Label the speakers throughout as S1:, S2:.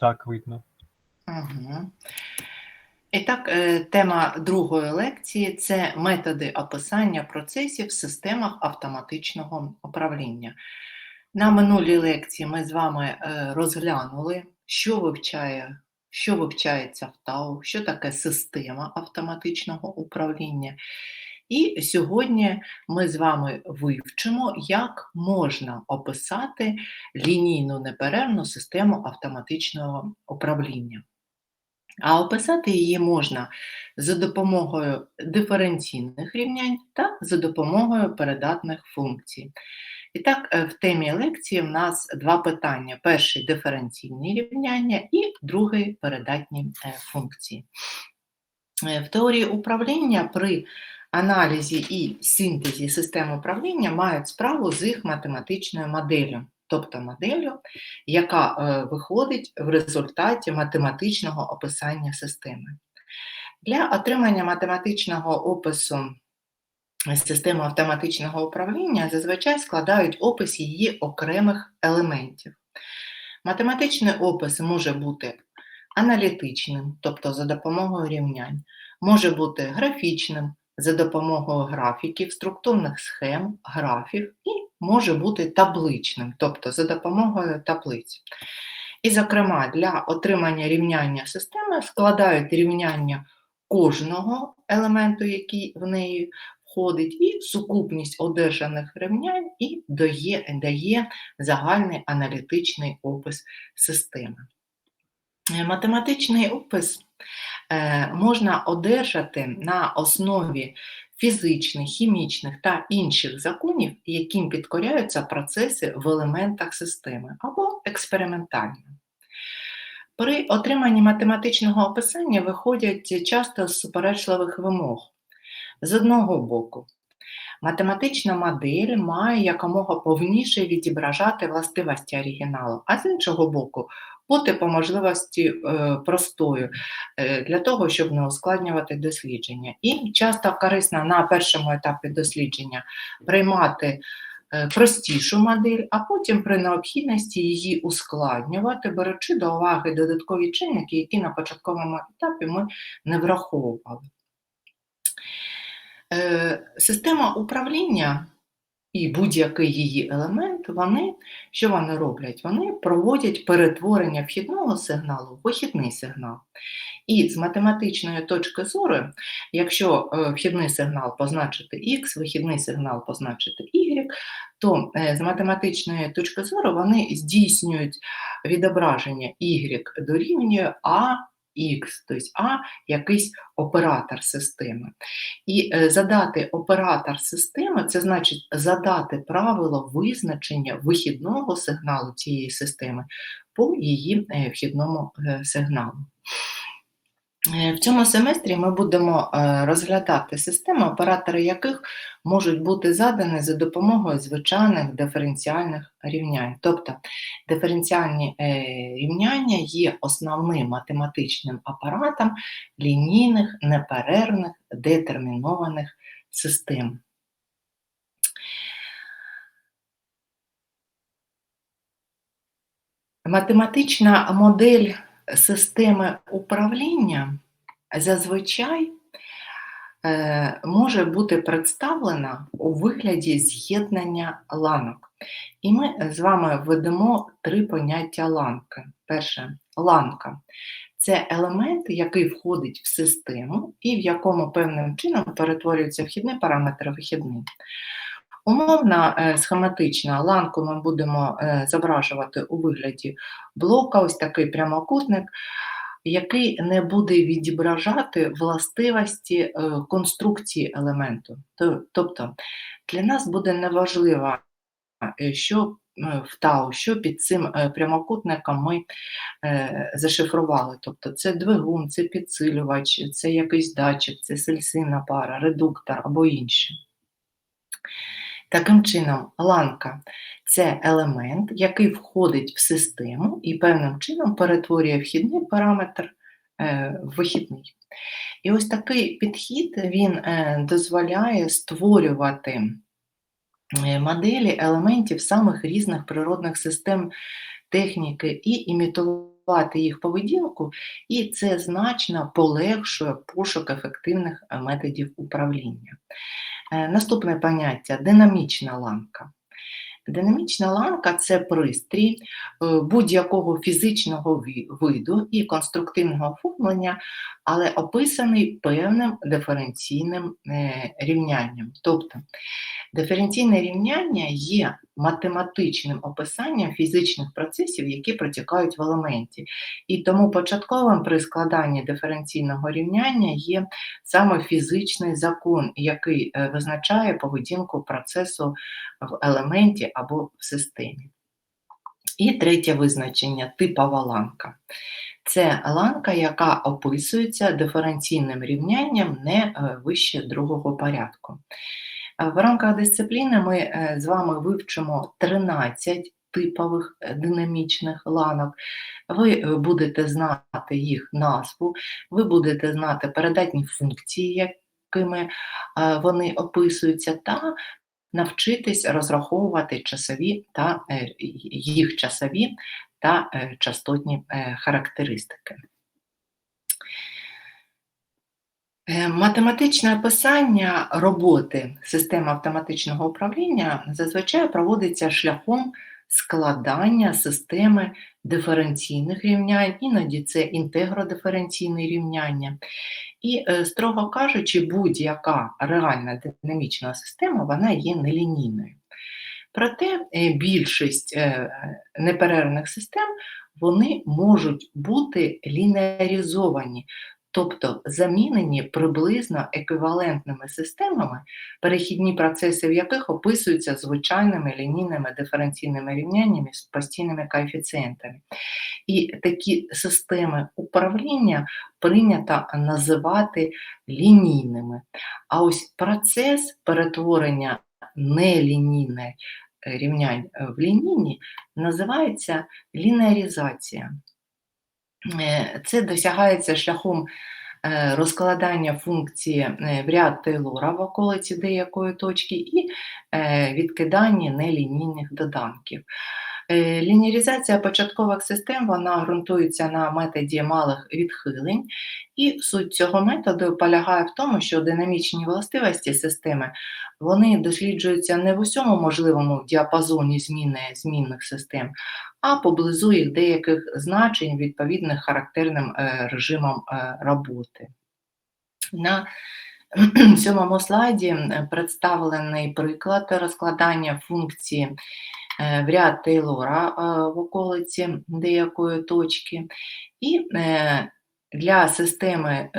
S1: Так, видно.
S2: Угу. І так, е, тема другої лекції це методи описання процесів в системах автоматичного управління. На минулій лекції ми з вами е, розглянули, що вивчає, що вивчається в ТАУ, що таке система автоматичного управління. І сьогодні ми з вами вивчимо, як можна описати лінійну неперервну систему автоматичного управління. А описати її можна за допомогою диференційних рівнянь та за допомогою передатних функцій. І так, е, в темі лекції в нас два питання: перший диференційні рівняння і другий передатні е, функції. Е, в теорії управління при аналізі і синтезі систем управління мають справу з їх математичною моделлю, тобто моделлю, яка е, виходить в результаті математичного описання системи. Для отримання математичного опису системи автоматичного управління зазвичай складають опис її окремих елементів. Математичний опис може бути аналітичним, тобто за допомогою рівнянь, може бути графічним, за допомогою графіків, структурних схем, графів і може бути табличним, тобто за допомогою таблиць. І, зокрема, для отримання рівняння системи складають рівняння кожного елементу, який в неї входить, і сукупність одержаних рівнянь і дає, дає загальний аналітичний опис системи. Математичний опис Е, можна одержати на основі фізичних, хімічних та інших законів, яким підкоряються процеси в елементах системи або експериментально. При отриманні математичного описання виходять часто з суперечливих вимог. З одного боку, математична модель має якомога повніше відображати властивості оригіналу, а з іншого боку, бути по можливості е, простою е, для того, щоб не ускладнювати дослідження. І часто корисно на першому етапі дослідження приймати е, простішу модель, а потім при необхідності її ускладнювати, беручи до уваги додаткові чинники, які на початковому етапі ми не враховували. Система управління і будь-який її елемент, вони що вони роблять? Вони проводять перетворення вхідного сигналу в вихідний сигнал. І з математичної точки зору, якщо е, вхідний сигнал позначити X, вихідний сигнал позначити Y, то е, з математичної точки зору вони здійснюють відображення Y дорівнює А X, тобто А якийсь оператор системи. І е, задати оператор системи це значить задати правило визначення вихідного сигналу цієї системи по її е, вхідному е, сигналу. Е, в цьому семестрі ми будемо е, розглядати системи, оператори яких можуть бути задані за допомогою звичайних диференціальних рівнянь. Тобто диференціальні е, рівняння є основним математичним апаратом лінійних неперервних детермінованих систем. Математична модель системи управління зазвичай е, може бути представлена у вигляді з'єднання ланок. І ми з вами введемо три поняття ланки. Перше ланка це елемент, який входить в систему і в якому певним чином перетворюється вхідний параметр вихідний. Умовна е, схематична ланку ми будемо е, зображувати у вигляді блока, ось такий прямокутник, який не буде відображати властивості е, конструкції елементу. Тобто для нас буде неважливо, що в ТАУ, що під цим прямокутником ми зашифрували. Тобто це двигун, це підсилювач, це якийсь датчик, це сельсинна пара, редуктор або інше. Таким чином, ланка це елемент, який входить в систему і певним чином перетворює вхідний параметр е, в вихідний. І ось такий підхід він е, дозволяє створювати е, моделі елементів самих різних природних систем техніки і імітувати їх поведінку, і це значно полегшує пошук ефективних методів управління. Е, наступне поняття динамічна ланка. Динамічна ланка це пристрій е, будь-якого фізичного виду і конструктивного оформлення, але описаний певним диференційним рівнянням. Тобто Диференційне рівняння є математичним описанням фізичних процесів, які протікають в елементі. І тому початковим при складанні диференційного рівняння є саме фізичний закон, який е, визначає поведінку процесу в елементі або в системі. І третє визначення типова ланка. Це ланка, яка описується диференційним рівнянням не е, вище другого порядку. В рамках дисципліни ми е, з вами вивчимо 13 типових е, динамічних ланок. Ви е, будете знати їх назву, ви будете знати передатні функції, якими вони описуються, та навчитись розраховувати часові та їх часові та частотні характеристики. Е, математичне описання роботи системи автоматичного управління зазвичай проводиться шляхом складання системи диференційних рівнянь, іноді це інтегродиференційне рівняння. І, е, строго кажучи, будь-яка реальна динамічна система вона є нелінійною. Проте е, більшість неперервних систем вони можуть бути лінеаризовані, тобто замінені приблизно еквівалентними системами, перехідні процеси в яких описуються звичайними лінійними диференційними рівняннями з постійними коефіцієнтами. І такі системи управління прийнято називати лінійними. А ось процес перетворення нелінійних рівнянь в лінійні називається лінеаризація. Е, це досягається шляхом е, розкладання функції е, в ряд Тейлора в околиці деякої точки і відкидання нелінійних доданків. Е, лінірізація початкових систем вона ґрунтується на методі малих відхилень, і суть цього методу полягає в тому, що динамічні властивості системи вони досліджуються не в усьому можливому діапазоні зміни змінних систем, а поблизу їх деяких значень відповідних характерним е, режимам е, роботи. На сьомому слайді представлений приклад розкладання функції в ряд Тейлора е, в околиці деякої точки, і е, для системи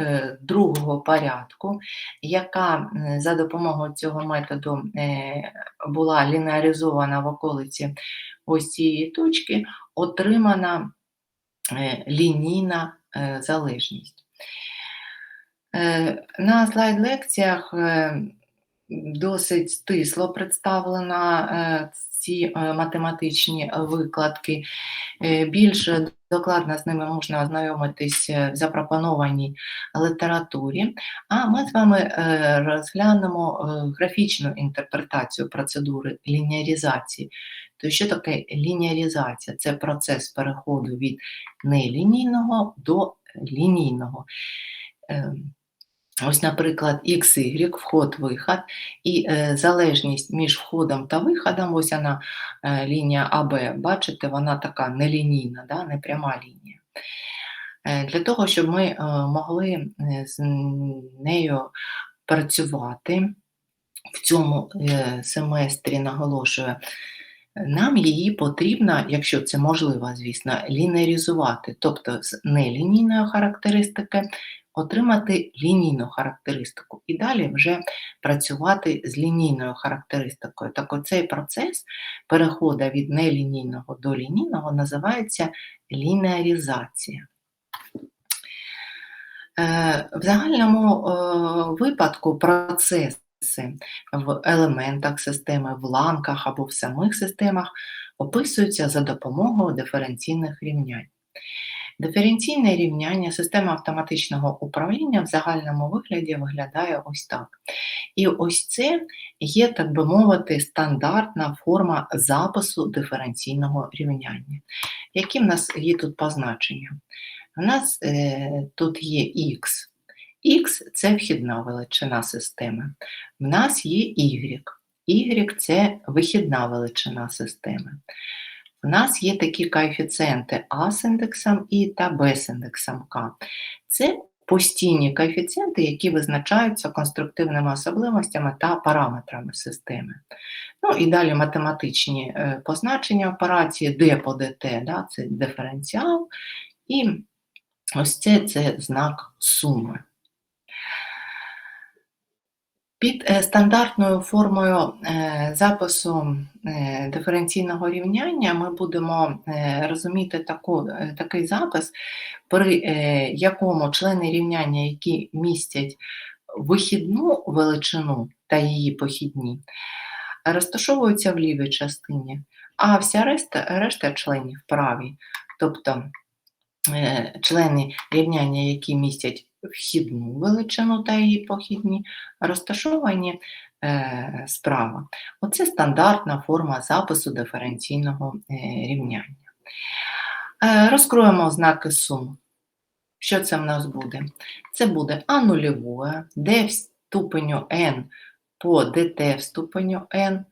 S2: другого порядку, яка за допомогою цього методу була лінеаризована в околиці ось цієї точки, отримана лінійна залежність. На слайд-лекціях досить стисло представлена ці е, математичні викладки. Е, більш докладно з ними можна ознайомитись в запропонованій літературі. А ми з вами е, розглянемо графічну інтерпретацію процедури лініаризації. То що таке лініаризація? Це процес переходу від нелінійного до лінійного. Ось, наприклад, XY, вход-виход, і е, залежність між входом та виходом, ось вона е, лінія АБ, бачите, вона така нелінійна, да, не пряма лінія. Е, для того, щоб ми е, могли е, з нею працювати в цьому е, семестрі, наголошую, нам її потрібно, якщо це можливо, звісно, лінерізувати, тобто з нелінійної характеристики отримати лінійну характеристику і далі вже працювати з лінійною характеристикою. Так оцей процес переходу від нелінійного до лінійного називається лінеарізація. Е, в загальному е, випадку процеси в елементах системи, в ланках або в самих системах описуються за допомогою диференційних рівнянь. Диференційне рівняння системи автоматичного управління в загальному вигляді виглядає ось так. І ось це є, так би мовити, стандартна форма запису диференційного рівняння. Які в нас є тут позначення? У нас е, тут є х. Х це вхідна величина системи. В нас є y. Y це вихідна величина системи. У нас є такі коефіцієнти А з індексом І та Б з індексом К. Це постійні коефіцієнти, які визначаються конструктивними особливостями та параметрами системи. Ну і далі математичні е, позначення операції d по dt, да, це диференціал, і ось це, це знак суми. Під е, стандартною формою е, запису е, диференційного рівняння ми будемо розуміти таку, такий запис, при якому члени рівняння, які містять вихідну величину та її похідні, розташовуються в лівій частині, а вся решта, решта членів в правій. Тобто члени рівняння, які містять вхідну величину та її похідні, розташовані е, справа. Оце стандартна форма запису диференційного е, рівняння. Е, розкроємо ознаки сум. Що це в нас буде? Це буде А нульове, d в ступеню n по dt в ступеню n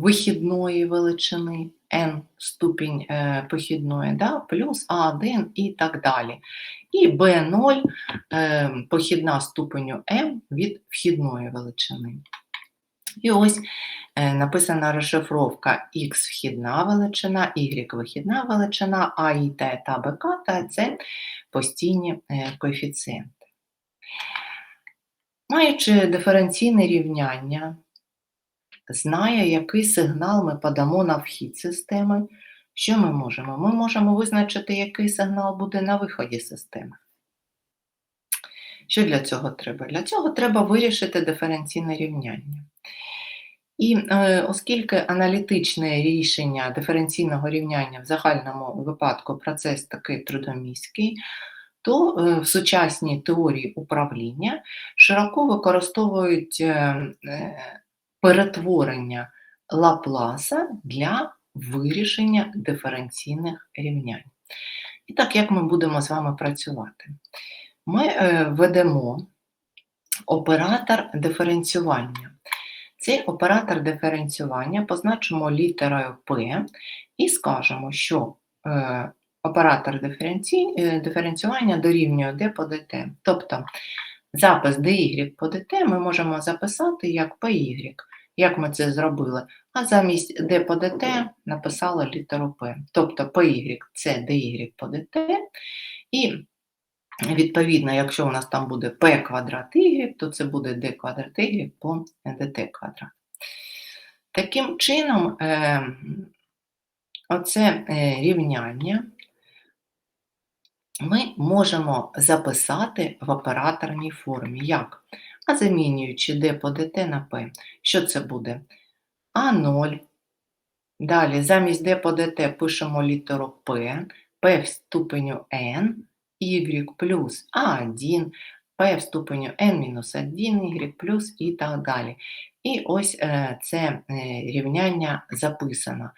S2: вихідної величини n ступінь е, похідної, да, плюс А1 і так далі. І b0 е, похідна ступеню m від вхідної величини. І ось е, написана розшифровка X вхідна величина, Y вихідна величина, А, І, Т та БК, та це постійні е, коефіцієнти. Маючи диференційне рівняння, знає, який сигнал ми подамо на вхід системи. Що ми можемо? Ми можемо визначити, який сигнал буде на виході системи. Що для цього треба? Для цього треба вирішити диференційне рівняння. І е, оскільки аналітичне рішення диференційного рівняння в загальному випадку процес такий трудоміський, то е, в сучасній теорії управління широко використовують е, е, перетворення Лапласа для вирішення диференційних рівнянь. І так, як ми будемо з вами працювати? Ми е, ведемо оператор диференціювання. Цей оператор диференціювання позначимо літерою P і скажемо, що е, оператор диференці... Е, диференціювання дорівнює d по dt. Тобто запис dy по dt ми можемо записати як py. Як ми це зробили? А замість d по dt написали літеру P. Тобто py це dy по dt. І, відповідно, якщо у нас там буде p квадрат y, то це буде d квадрат y по dt квадрат. Таким чином, е, оце е, рівняння ми можемо записати в операторній формі. Як? А замінюючи d по dt на p, що це буде? А0. Далі, замість d по dt пишемо літеру P, P в ступеню n, y плюс А1, P в ступеню n-1, y плюс і так далі. І ось е, це е, рівняння записано.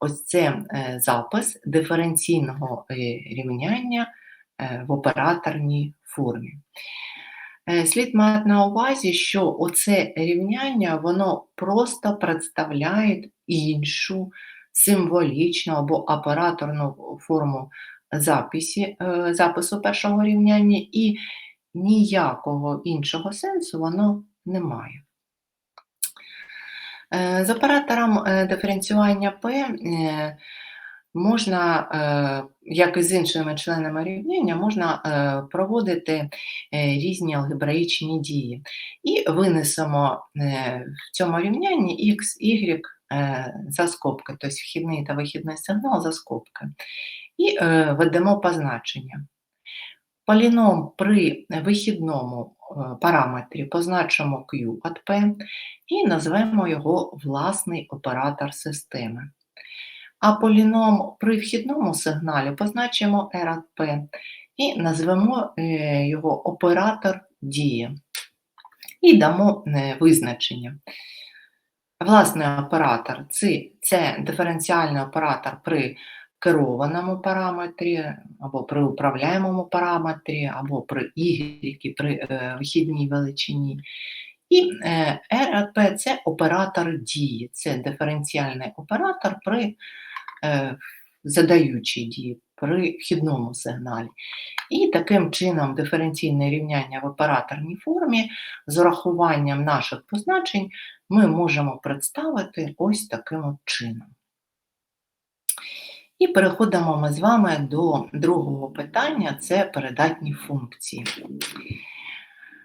S2: Ось це е, запис диференційного рівняння в операторній формі. Е, слід мати на увазі, що оце рівняння воно просто представляє іншу символічну або операторну форму записі, е, запису першого рівняння, і ніякого іншого сенсу воно не має. Е, з оператором диференціювання P можна, е, як і з іншими членами рівняння, можна е, проводити е, різні алгебраїчні дії. І винесемо в цьому рівнянні x, y за скобки, тобто вхідний та вихідний сигнал за скобки. І ведемо позначення. Поліном при вихідному параметрі позначимо Q від P і назвемо його власний оператор системи. А поліном при вхідному сигналі позначимо P і назвемо е, його оператор дії. І дамо е, визначення. Власний оператор це, диференціальний оператор при керованому параметрі, або при управляємому параметрі, або при y, при е, вихідній величині. І RP це оператор дії, це диференціальний оператор при задаючій дії, при вхідному сигналі. І таким чином диференційне рівняння в операторній формі з урахуванням наших позначень ми можемо представити ось таким от чином. І переходимо ми з вами до другого питання це передатні функції.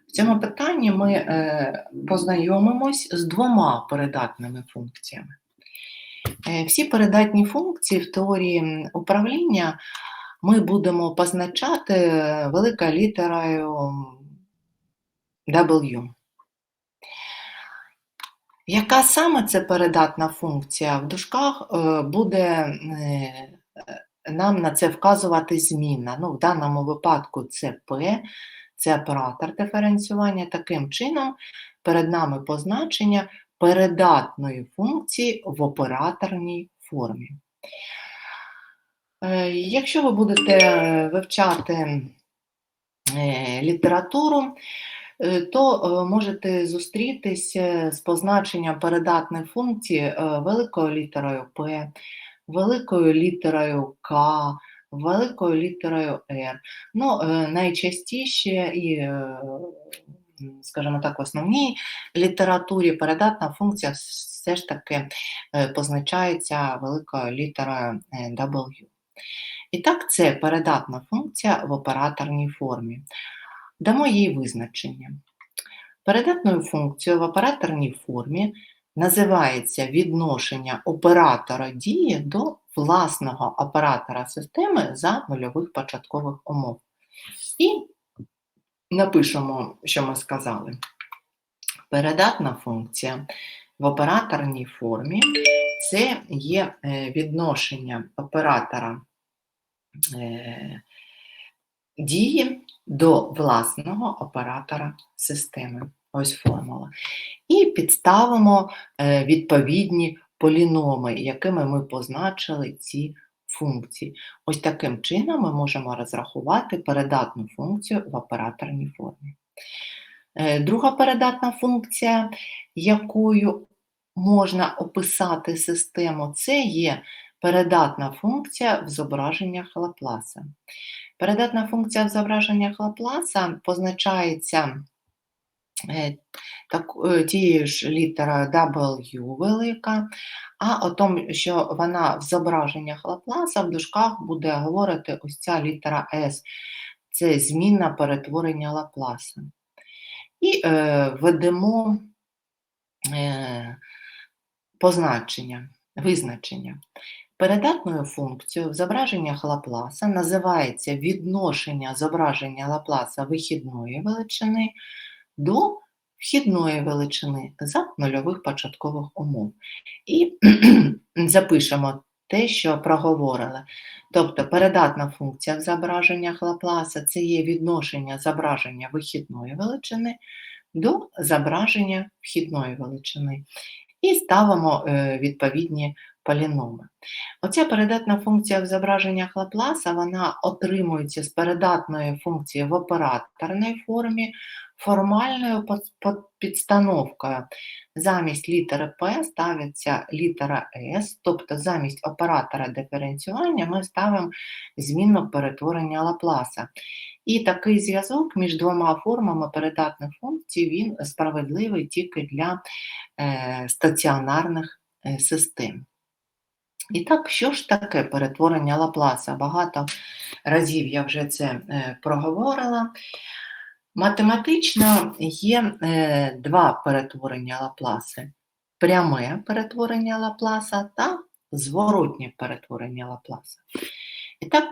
S2: В цьому питанні ми е, познайомимось з двома передатними функціями. Е, всі передатні функції в теорії управління ми будемо позначати великою літерою W. Яка саме це передатна функція? В дужках е, буде е, нам на це вказувати змінна. Ну, В даному випадку це P, це оператор диференціювання. Таким чином, перед нами позначення передатної функції в операторній формі. Е, якщо ви будете вивчати літературу, то можете зустрітися з позначенням передатної функції великою літерою P, великою літерою К, великою літерою R. Ну, найчастіше і, скажімо так, в основній літературі передатна функція все ж таки позначається великою літерою W. І так, це передатна функція в операторній формі. Дамо їй визначення. Передатною функцією в операторній формі називається відношення оператора дії до власного оператора системи за нульових початкових умов. І напишемо, що ми сказали. Передатна функція в операторній формі це є е, відношення оператора е, дії до власного оператора системи. Ось формула. І підставимо е, відповідні поліноми, якими ми позначили ці функції. Ось таким чином ми можемо розрахувати передатну функцію в операторній формі. Е, друга передатна функція, якою можна описати систему, це є передатна функція в зображеннях Лапласа. Передатна функція в зображеннях Лапласа позначається так, е, тією ж літерою W велика, а о тому, що вона в зображеннях Лапласа в дужках буде говорити ось ця літера S. Це змінна перетворення Лапласа. І е, ведемо е, позначення, визначення. Передатною функцією в зображеннях Лапласа називається відношення зображення Лапласа вихідної величини до вхідної величини за нульових початкових умов. І запишемо те, що проговорили. Тобто передатна функція в зображеннях Лапласа це є відношення зображення вихідної величини до зображення вхідної величини. І ставимо е, відповідні поліноми. Оця передатна функція в зображеннях Лапласа вона отримується з передатної функції в операторній формі, формальною підстановкою. Замість літери P ставиться літера S, тобто замість оператора диференціювання ми ставимо змінну перетворення Лапласа. І такий зв'язок між двома формами передатних функцій він справедливий тільки для е, стаціонарних е, систем. І так, що ж таке перетворення Лапласа? Багато разів я вже це е, проговорила. Математично є е, два перетворення Лапласи: пряме перетворення Лапласа та зворотнє перетворення Лапласа. І так,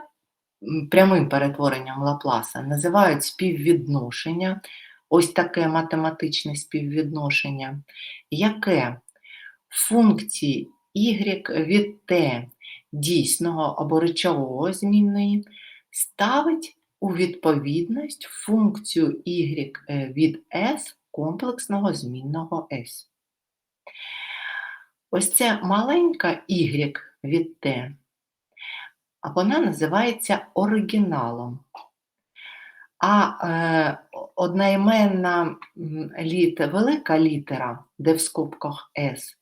S2: прямим перетворенням Лапласа називають співвідношення, ось таке математичне співвідношення, яке функції y від t дійсного або речового змінної ставить у відповідність функцію y е, від s комплексного змінного s. Ось ця маленька y від t, а вона називається оригіналом. А е, одноіменна м, літ, велика літера, де в скобках S,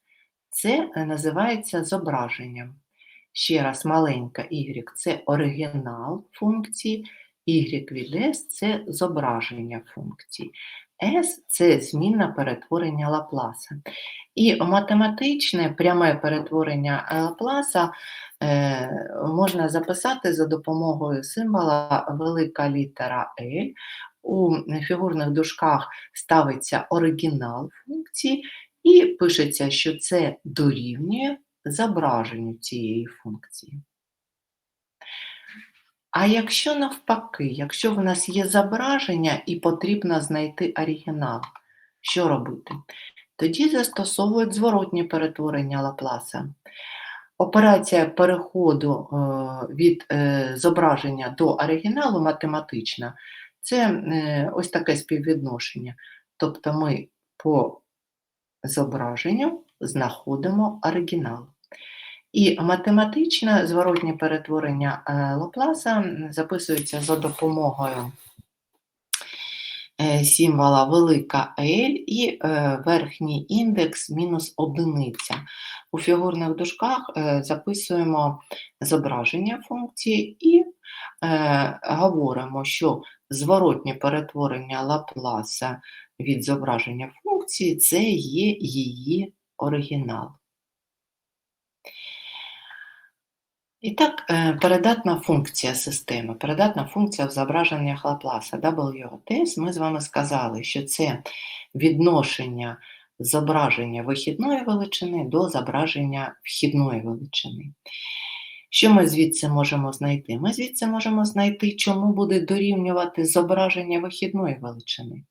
S2: це е, називається зображенням. Ще раз, маленька y це оригінал функції, y від S це зображення функції. S це змінна перетворення Лапласа. І математичне пряме перетворення е, Лапласа е, можна записати за допомогою символа велика літера L. У фігурних дужках ставиться оригінал функції, і пишеться, що це дорівнює зображенню цієї функції. А якщо навпаки, якщо в нас є зображення і потрібно знайти оригінал, що робити? Тоді застосовують зворотні перетворення Лапласа. Операція переходу е, від е, зображення до оригіналу математична це е, ось таке співвідношення. Тобто ми по зображенню знаходимо оригінал. І математичне зворотнє перетворення е, Лапласа записується за допомогою е, символа велика L і е, верхній індекс мінус одиниця. У фігурних дужках записуємо зображення функції і говоримо, що зворотнє перетворення Лапласа від зображення функції це є її оригінал. І так, е, передатна функція системи, передатна функція в зображеннях Лапласа WTS, ми з вами сказали, що це відношення зображення вихідної величини до зображення вхідної величини. Що ми звідси можемо знайти? Ми звідси можемо знайти, чому буде дорівнювати зображення вихідної величини.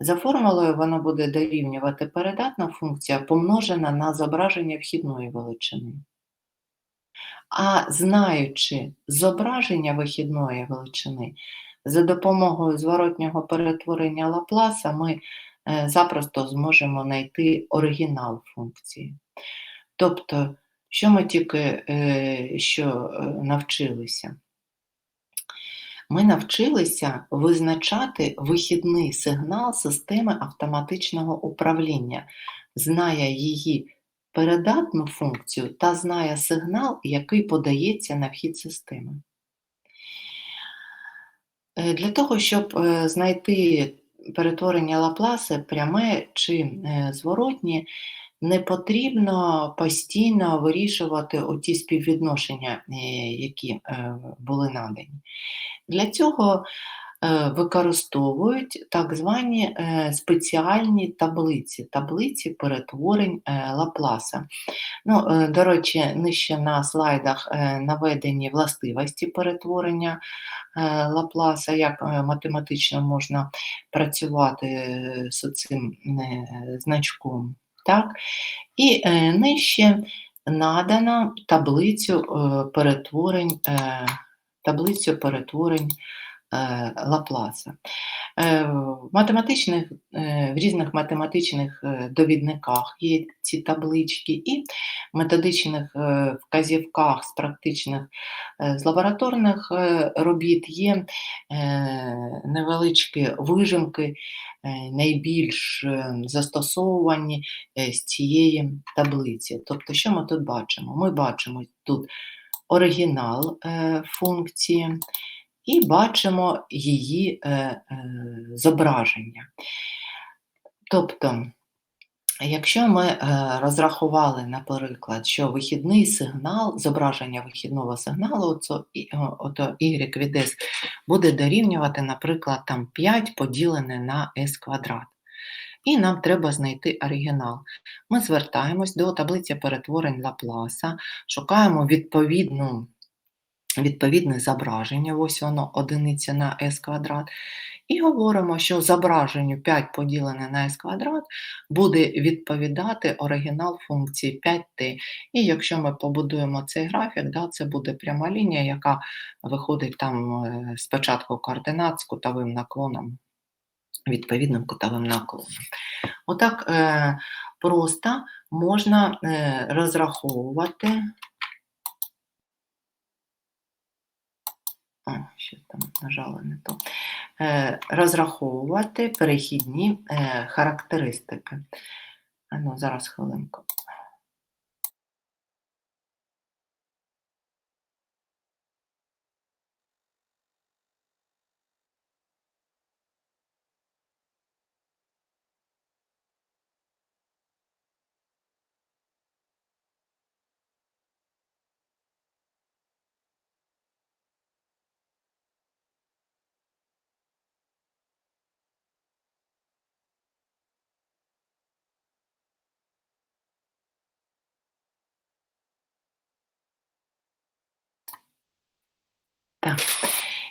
S2: За формулою воно буде дорівнювати передатна функція помножена на зображення вхідної величини. А знаючи зображення вихідної величини, за допомогою зворотнього перетворення Лапласа ми е, запросто зможемо знайти оригінал функції. Тобто, що ми тільки е, що е, навчилися? Ми навчилися визначати вихідний сигнал системи автоматичного управління, знає її передатну функцію та знає сигнал, який подається на вхід системи. Е, Для того, щоб е, знайти перетворення Лапласа пряме чи е, зворотнє, не потрібно постійно вирішувати оті співвідношення, які були надані. Для цього е, використовують так звані е, спеціальні таблиці, таблиці перетворень е, Лапласа. Ну, До речі, нижче на слайдах наведені властивості перетворення Лапласа, як математично можна працювати з цим значком. Так? І нижче надано таблицю перетворень, таблицю перетворень е, Лапласа. Е, В математичних, е, в різних математичних довідниках є ці таблички, і в методичних вказівках з практичних з лабораторних робіт є невеличкі вижимки, найбільш застосовані е, з цієї таблиці. Тобто, що ми тут бачимо? Ми бачимо тут оригінал е, функції і бачимо її е, е, зображення. Тобто, якщо ми розрахували, наприклад, що вихідний сигнал, зображення вихідного сигналу, ото y від s буде дорівнювати, наприклад, там 5 поділене на s квадрат. І нам треба знайти оригінал. Ми звертаємось до таблиці перетворень Лапласа, шукаємо відповідну, відповідне зображення, ось воно одиниця на s квадрат, І говоримо, що зображенню 5 поділене на s квадрат буде відповідати оригінал функції 5t. І якщо ми побудуємо цей графік, да, це буде пряма лінія, яка виходить там е, спочатку координат з кутовим наклоном, відповідним кутовим наклоном. Отак е, просто можна е, розраховувати. А, що там нажала не то. Е, розраховувати перехідні е, характеристики. А ну, зараз хвилинку.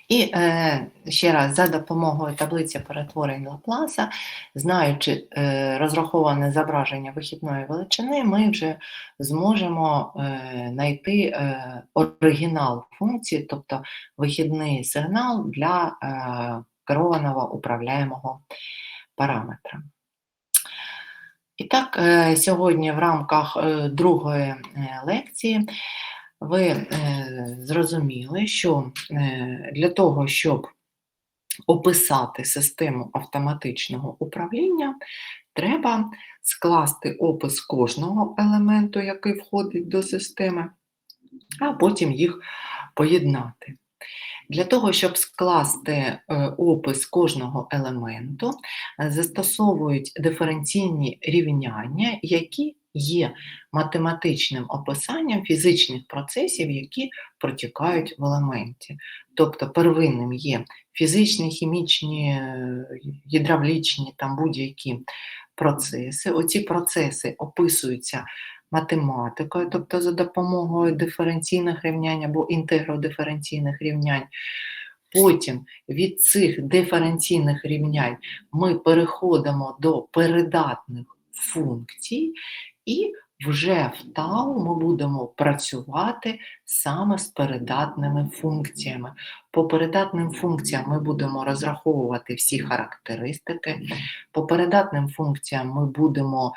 S2: І е, ще раз, за допомогою таблиці перетворень Лапласа, знаючи е, розраховане зображення вихідної величини, ми вже зможемо е, знайти е, оригінал функції, тобто вихідний сигнал для е, керованого управляємого параметра. І так, е, сьогодні в рамках е, другої е, лекції ви е, зрозуміли, що е, для того, щоб описати систему автоматичного управління, треба скласти опис кожного елементу, який входить до системи, а потім їх поєднати. Для того, щоб скласти е, опис кожного елементу, застосовують диференційні рівняння, які є математичним описанням фізичних процесів, які протікають в елементі. Тобто первинним є фізичні, хімічні, гідравлічні там будь-які процеси. Оці процеси описуються математикою, тобто за допомогою диференційних рівнянь або інтегродиференційних рівнянь. Потім від цих диференційних рівнянь ми переходимо до передатних функцій, і вже в тау ми будемо працювати саме з передатними функціями. По передатним функціям ми будемо розраховувати всі характеристики. По передатним функціям ми будемо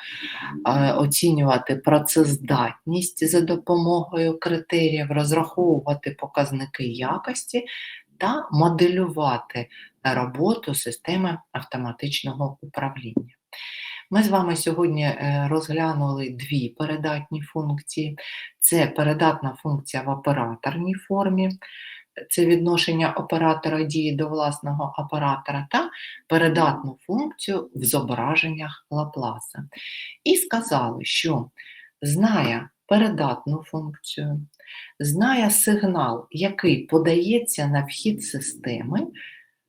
S2: е, оцінювати працездатність за допомогою критеріїв, розраховувати показники якості та моделювати роботу системи автоматичного управління. Ми з вами сьогодні е, розглянули дві передатні функції. Це передатна функція в операторній формі, це відношення оператора дії до власного оператора, та передатну функцію в зображеннях Лапласа. І сказали, що знає передатну функцію, знає сигнал, який подається на вхід системи,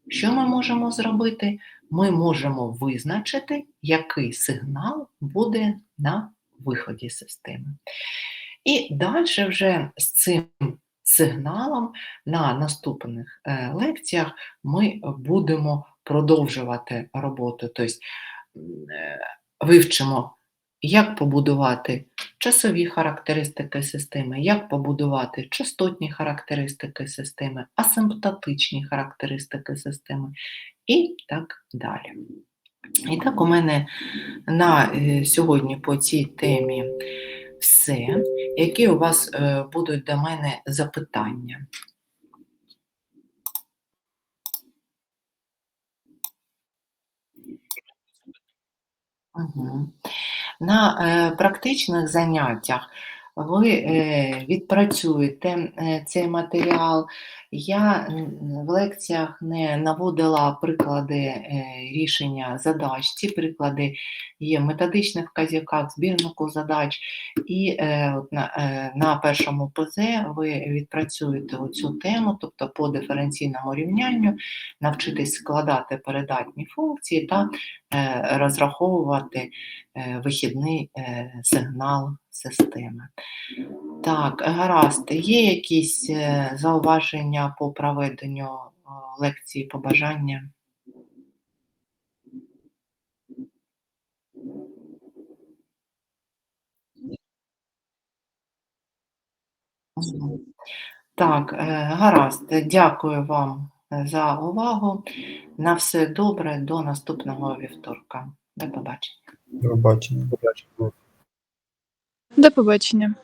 S2: що ми можемо зробити? Ми можемо визначити, який сигнал буде на виході системи. І далі вже з цим сигналом на наступних е, лекціях ми будемо продовжувати роботу, тобто е, вивчимо, як побудувати часові характеристики системи, як побудувати частотні характеристики системи, асимптотичні характеристики системи, і так далі. І так, у мене на е, сьогодні по цій темі все. Які у вас е, будуть до мене запитання? Угу. На е, практичних заняттях ви е, відпрацюєте е, цей матеріал. Я в лекціях не наводила приклади е, рішення задач. Ці приклади є в методичних вказівках, збірнику задач, і на на першому ПЗ ви відпрацюєте цю тему, тобто по диференційному рівнянню, навчитись складати передатні функції та розраховувати вихідний сигнал системи. Так, гаразд. Є якісь е, зауваження по проведенню е, лекції побажання? Так, е, гаразд. Дякую вам за увагу. На все добре, до наступного вівторка. До побачення.
S1: До побачення.
S3: До побачення.